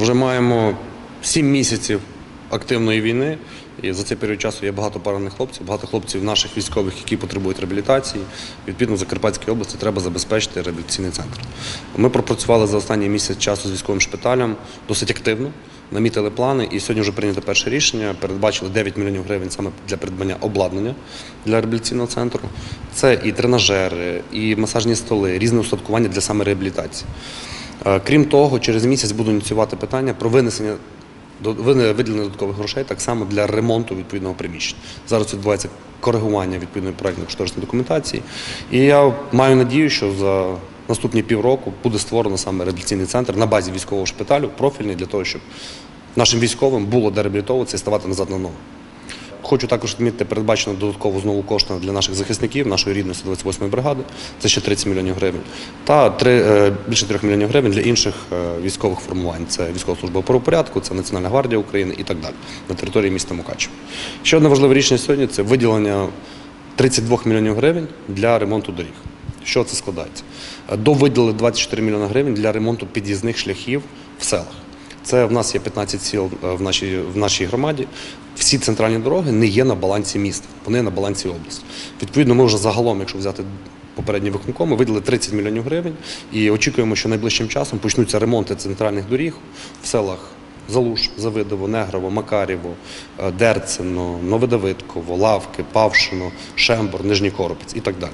Вже маємо 7 місяців активної війни. І за цей період часу є багато поранених хлопців, багато хлопців наших військових, які потребують реабілітації. Відповідно, в Закарпатській області треба забезпечити реабілітаційний центр. Ми пропрацювали за останній місяць часу з військовим шпиталем досить активно, намітили плани, і сьогодні вже прийнято перше рішення. Передбачили 9 мільйонів гривень саме для придбання обладнання для реабілітаційного центру. Це і тренажери, і масажні столи, різне устаткування для саме реабілітації. Е, Крім того, через місяць буду ініціювати питання про винесення виділення додаткових грошей так само для ремонту відповідного приміщення. Зараз відбувається коригування відповідної проектно кошторисної документації. І я маю надію, що за наступні півроку буде створено саме реабілітаційний центр на базі військового шпиталю, профільний для того, щоб нашим військовим було де реабілітовуватися і ставати назад на ноги. Хочу також відмітити, передбачено додатково знову кошти для наших захисників, нашої рідної 128-ї бригади, це ще 30 мільйонів гривень, та три, е, більше 3 мільйонів гривень для інших е, військових формувань. Це військова служба правопорядку, це Національна гвардія України і так далі на території міста Мукачево. Ще одне важливе рішення сьогодні це виділення 32 мільйонів гривень для ремонту доріг. Що це складається? Е, Довиділили 24 мільйони гривень для ремонту під'їзних шляхів в селах. Це в нас є 15 сіл е, в нашій, в нашій громаді. Всі центральні дороги не є на балансі міста, вони на балансі області. Відповідно, ми вже загалом, якщо взяти попередній виконком, ми виділили 30 мільйонів гривень і очікуємо, що найближчим часом почнуться ремонти центральних доріг в селах Залуш, Завидово, Негрово, Макарєво, е, Дерцино, Новодавидково, Лавки, Павшино, Шембор, Нижній Коропець і так далі.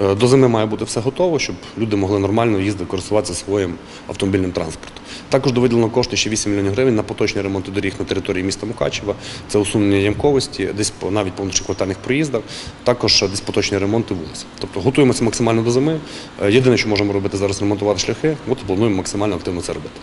Е, До зими має бути все готово, щоб люди могли нормально їздити, користуватися своїм автомобільним транспортом. Також довиділено кошти ще 8 мільйонів гривень на поточні ремонти доріг на території міста Мукачева. Це усунення ямковості, десь навіть по внутрішньоквартальних проїздах, також е, десь поточні ремонти вулиць. Тобто готуємося максимально до зими. Е, Єдине, що можемо робити зараз, ремонтувати шляхи. От плануємо максимально активно це робити.